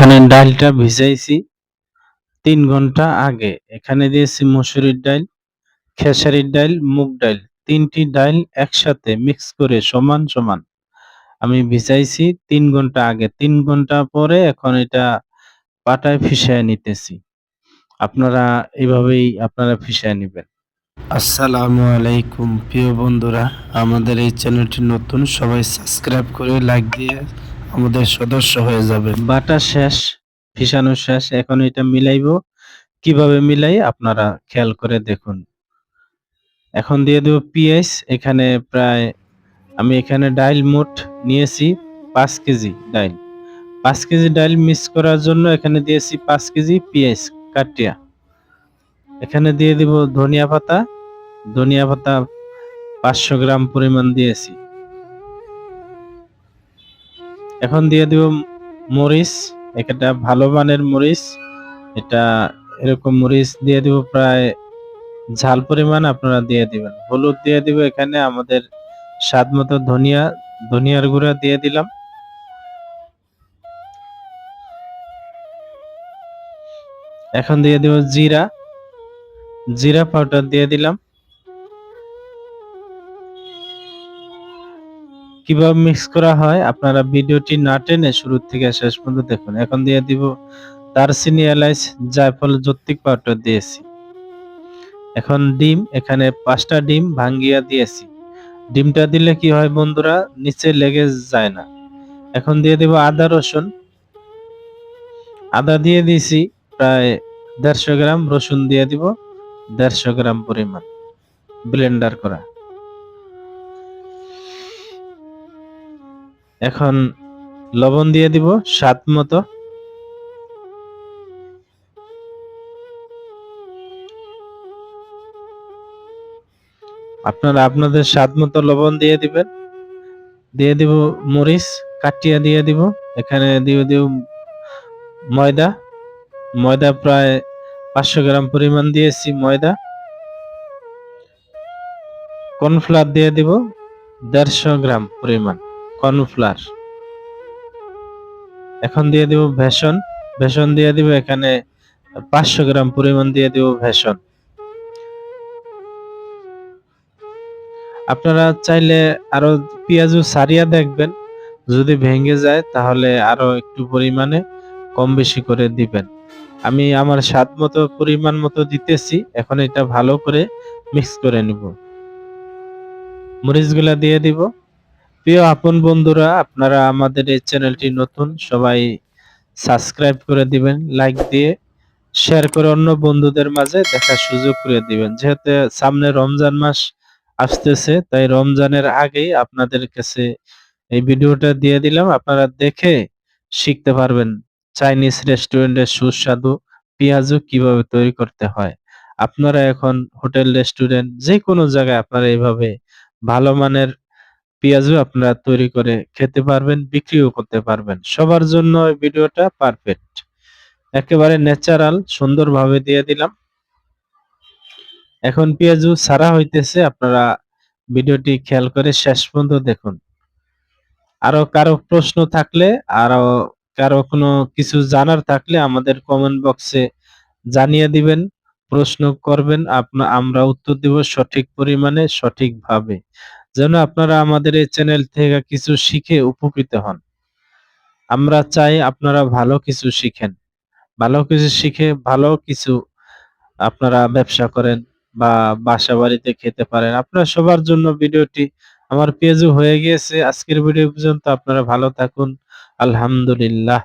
এখানে ডালটা ভিজাইছি তিন ঘণ্টা আগে। এখানে দিয়েছি মসুরির ডাল, খেসারির ডাল, মুগ ডাল। তিনটি ডাল একসাথে মিক্স করে সমান সমান আমি ভিজাইছি তিন ঘণ্টা আগে। তিন ঘণ্টা পরে এখন এটা পাটায় ফিসায় নিতেছি। আপনারা এভাবেই আপনারা ফিসায় নেবেন। আসসালামু আলাইকুম। প্রিয় বন্ধুরা, আমাদের এই চ্যানেলটি নতুন, সবাই সাবস্ক্রাইব করে, লাইক দিয়ে আমাদের সদস্য হয়ে যাবে। বাটা শেষ ফিসানো শেষ, এখন এটা মিলাইবো। কীভাবে মিলাই আপনারা খেয়াল করে দেখুন। এখন দিয়ে দেব পিএস এখানে প্রায় আমি এখানে ডাইল মোট নিয়েছি পাঁচ কেজি ডাইল। পাঁচ কেজি ডাইল মিক্স করার জন্য এখানে দিয়েছি পাঁচ কেজি পিএস কাটিয়া। এখানে দিয়ে দিব ধনিয়া পাতা। ধনিয়া পাতা পাঁচশো গ্রাম পরিমাণ দিয়েছি। এখন দিয়ে দিব মরিচ এটা ভালো মানের মরিচ, এটা এরকম মরিচ দিয়ে দিব প্রায় ঝাল পরিমাণ আপনারা দিয়ে দিবেন। হলুদ দিয়ে দিব এখানে আমাদের স্বাদ মতো ধনিয়া, ধনিয়ার গুঁড়া দিয়ে দিলাম। এখন দিয়ে দিব জিরা জিরা পাউডার দিয়ে দিলাম। কীভাবে মিক্স করা হয়, আপনারা ভিডিওটি না টেনে শুরু থেকে শেষ পর্যন্ত দেখুন। এখন দিয়ে দিব দারচিনি এলাইচ জায়ফল যৌক্তিক পাউডার দিয়েছি। এখন ডিম, এখানে পাঁচটা ডিম ভাঙ্গিয়া দিয়েছি। ডিমটা দিলে কি হয় বন্ধুরা, নিচে লেগে যায় না। এখন দিয়ে দেব আদা রসুন। আদা দিয়ে দিয়েছি প্রায় দেড়শো গ্রাম, রসুন দিয়ে দিব দেড়শো গ্রাম পরিমাণ। ব্লেন্ডার করা। এখন লবণ দিয়ে দিব স্বাদ মতো। আপনারা আপনাদের স্বাদ মতো লবণ দিয়ে দিবেন। দিয়ে দিব মরিচ, কাটিয়া দিয়ে দিব। এখানে দিয়ে দিব ময়দা। ময়দা প্রায় পাঁচশো গ্রাম পরিমাণ দিয়েছি ময়দা। কর্নফ্লাওয়ার দিয়ে দিব দেড়শো গ্রাম পরিমাণ। কর্নফ্লাওয়ার। এখন দিয়ে দিব ভেষন ভেষন দিয়ে দিব এখানে পাঁচশো গ্রাম পরিমাণ দিয়ে দিব ভেষন আপনারা চাইলে আরও পেঁয়াজু সারিয়া দেখবেন। যদি ভেঙে যায় তাহলে আরও একটু পরিমাণে কম বেশি করে দিবেন। আমি আমার স্বাদ মতো, পরিমাণ মতো দিতেছি। এখন এটা ভালো করে মিক্স করে নিব। মরিচগুলা দিয়ে দিব। প্রিয় আপন বন্ধুরা, আপনারা আমাদের এই চ্যানেলটি নতুন, সবাই সাবস্ক্রাইব করে দিবেন, লাইক দিয়ে শেয়ার করে অন্য বন্ধুদের মাঝে দেখার সুযোগ করে দিবেন। যেহেতু সামনে রমজান মাস আসতেছে, তাই রমজানের আগেই আপনাদের কাছে এই ভিডিওটা দিয়ে দিলাম। আপনারা দেখে শিখতে পারবেন চাইনিজ রেস্টুরেন্টের সুস্বাদু পেঁয়াজও কীভাবে তৈরি করতে হয়। আপনারা এখন হোটেল, রেস্টুরেন্ট যে কোনো জায়গায় আপনারা এইভাবে ভালো মানের পেঁয়াজু আপনারা তৈরি করে খেতে পারবেন, বিক্রিও করতে পারবেন। সবার জন্য এই ভিডিওটা পারফেক্ট একেবারে ন্যাচারাল সুন্দরভাবে দিয়ে দিলাম। এখন পেঁয়াজু ছাড়া হইতেছে, আপনারা ভিডিওটি খেয়াল করে শেষ পর্যন্ত দেখুন। আরও কারও প্রশ্ন থাকলে আরও কারও কোনো কিছু জানার থাকলে আমাদের কমেন্ট বক্সে জানিয়ে দিবেন, প্রশ্ন করবেন, আপনা আমরা উত্তর দিব সঠিক পরিমাণে, সঠিকভাবে। যেন আপনারা আমাদের এই চ্যানেল থেকে কিছু শিখে উপকৃত হন। আমরা চাই আপনারা ভালো কিছু শিখেন। ভালো কিছু শিখে ভালো কিছু আপনারা ব্যবসা করেন বা বাসা বাড়িতে খেতে পারেন। আপনারা সবার জন্য ভিডিওটি আমার পেজও হয়ে গিয়েছে। আজকের ভিডিও পর্যন্ত আপনারা ভালো থাকুন। আলহামদুলিল্লাহ।